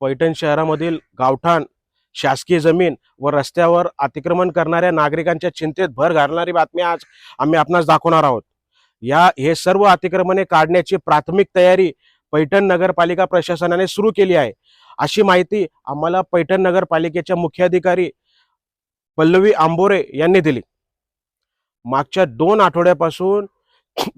पैठण शहरामधील गावठाण शासकीय जमीन व रस्त्यावर अतिक्रमण करणाऱ्या नागरिकांच्या चिंतेत भर घालणारी बातमी आज आम्ही आपणास दाखवणार आहोत. या हे सर्व अतिक्रमणे काढण्याची प्राथमिक तयारी पैठण नगरपालिका प्रशासनाने सुरू केली आहे. अशी माहिती आम्हाला पैठण नगरपालिकेच्या मुख्याधिकारी पल्लवी आंबोरे यांनी दिली. मागच्या दोन आठवड्यापासून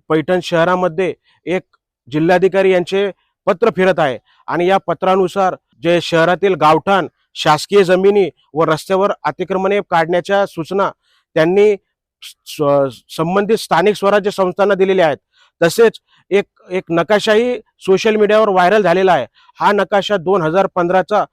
पैठण शहरामध्ये एक जिल्हाधिकारी यांचे पत्र फिरत आहे आणि या पत्रानुसार जे शहरातील गावठाण शासकीय जमिनी व रस्त्यावर अतिक्रमणे काढण्याच्या सूचना त्यांनी संबंधित स्थानिक स्वराज्य संस्थांना दिलेल्या आहेत. तसेच एक एक नकाशाही सोशल मीडियावर व्हायरल झालेला आहे. हा नकाशा दोन हजार पंधराचा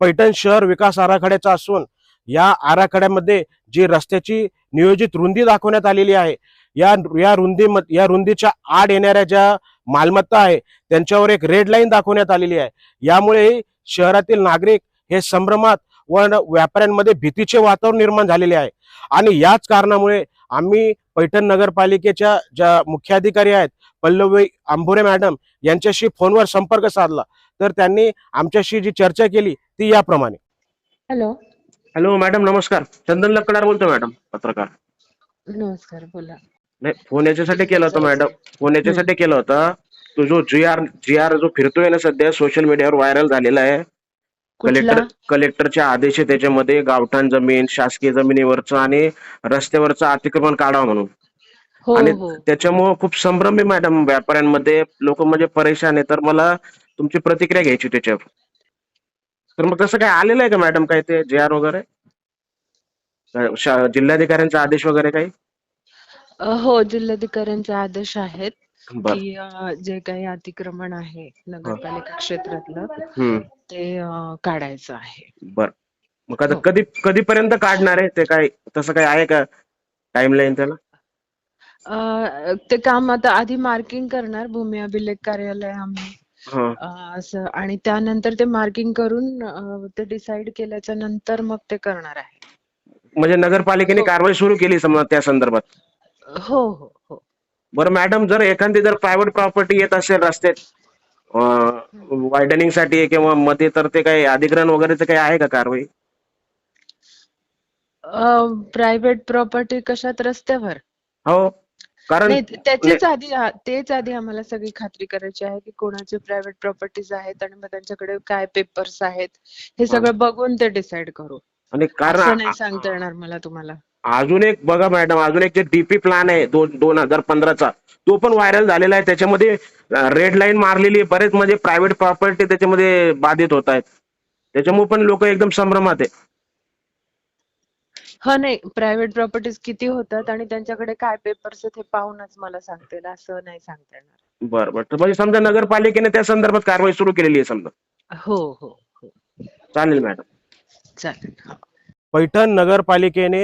पैठण शहर विकास आराखड्याचा असून या आराखड्यामध्ये जी रस्त्याची नियोजित रुंदी दाखवण्यात आलेली आहे या या रुंदी या रुंदीच्या आड येणाऱ्या ज्या मालमत्ता आहे त्यांच्यावर एक रेड लाईन दाखवण्यात आलेली आहे. यामुळे शहरातील नागरिक हे संभ्रमात व व्यापाऱ्यांमध्ये भीतीचे वातावरण निर्माण झालेले आहे. आणि याच कारणामुळे आम्ही पैठण नगरपालिकेच्या ज्या मुख्याधिकारी आहेत पल्लवी आंबोरे मॅडम यांच्याशी फोनवर संपर्क साधला. तर त्यांनी आमच्याशी जी चर्चा केली ती याप्रमाणे. हॅलो. हॅलो मॅडम नमस्कार. चंदन लक्कडार बोलतो मॅडम पत्रकार. नमस्कार बोला. नाही फोन याच्यासाठी केला होता मॅडम. फोन याच्यासाठी केला होता. तो जो जी आर जी आर जो फिरतोय ना सध्या सोशल मीडियावर व्हायरल झालेला आहे. कलेक्टर कलेक्टरचे आदेश आहे त्याच्यामध्ये गावठाण जमीन शासकीय जमिनीवरचं आणि रस्त्यावरचं अतिक्रमण काढावं म्हणून. हो आणि हो. त्याच्यामुळं खूप संभ्रम आहे मॅडम व्यापाऱ्यांमध्ये. लोक म्हणजे परेशान आहे. तर मला तुमची प्रतिक्रिया घ्यायची त्याच्यावर. तर मग तसं काय आलेलं आहे का मॅडम काय ते जे आर वगैरे? शा- जिल्हाधिकाऱ्यांचा आदेश वगैरे काही? अ, हो जिल्हाधिकाऱ्यांचे आदेश आहेत. बर. की अ, जे काही अतिक्रमण आहे नगरपालिका क्षेत्रातलं हम्म ते अ, काढायचं आहे. बर. मग आता हो. कधी कधीपर्यंत काढणार आहे ते काय तसं काय आहे का टाइमलाईन त्याला? अ, ते काम आता आधी मार्किंग करणार भूमी अभिलेख कार्यालय आम्ही. हा. अ, असं. आणि त्यानंतर ते मार्किंग करून अ, ते डिसाईड केल्याच्यानंतर मग ते करणार आहे. म्हणजे नगरपालिकेने हो. कारवाई सुरू केली समजा त्या संदर्भात? हो हो. बरं मॅडम जर एखादी जर प्रायव्हेट प्रॉपर्टी येत असेल रस्त्यात वायडनिंगसाठी किंवा मध्ये तर ते काही अधिग्रहण वगैरेचं काही आहे का कारवाई? प्रायव्हेट प्रॉपर्टी कशात? रस्त्यावर? हो कारण त्याचीच आधी आ- तेच आधी आम्हाला सगळी खात्री करायची आहे की कोणाचे प्रायव्हेट प्रॉपर्टीज आहेत आणि मग त्यांच्याकडे काय पेपर्स आहेत हे सगळं बघून ते डिसाईड करू. आणि कारण नाही सांगता येणार मला तुम्हाला. अजून एक बघा मॅडम अजून एक जे डीपी प्लॅन आहे दोन दोन हजार पंधराचा तो पण व्हायरल झालेला आहे. त्याच्यामध्ये रेड लाईन मारलेली आहे. बरेच म्हणजे प्रायव्हेट प्रॉपर्टी त्याच्यामध्ये बाधित होत आहेत. त्याच्यामुळे पण लोक एकदम संभ्रमात आहे हा नाही. प्रायव्हेट प्रॉपर्टीज किती होतात आणि त्यांच्याकडे काय पेपर्स आहेत हे पाहूनच मला सांगता येईल. असं नाही सांगता येणार. बरं बरं. तर म्हणजे समजा नगरपालिकेने त्या संदर्भात कारवाई सुरू केलेली आहे समजा. हो हो हो. चालेल मॅडम. चालेल. पैठण नगरपालिकेने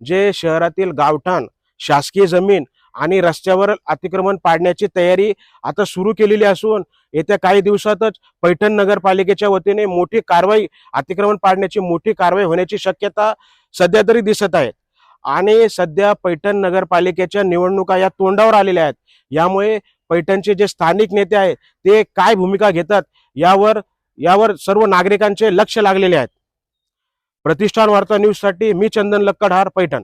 जे शहरातील गावठाण शासकीय जमीन आणि रस्त्यावर अतिक्रमण पाडण्याची तयारी आता सुरू केलेली असून येत्या काही दिवसातच पैठण नगरपालिकेच्या वतीने मोठी कारवाई अतिक्रमण पाडण्याची मोठी कारवाई होण्याची शक्यता सध्या तरी दिसत आहे. आणि सध्या पैठण नगरपालिकेच्या निवडणुका या तोंडावर आलेल्या आहेत. यामुळे पैठणचे जे स्थानिक नेते आहेत ते काय भूमिका घेतात यावर यावर सर्व नागरिकांचे लक्ष लागलेले आहेत. प्रतिष्ठान वार्ता न्यूजसाठी मी चंदन लक्कडहार पैठण.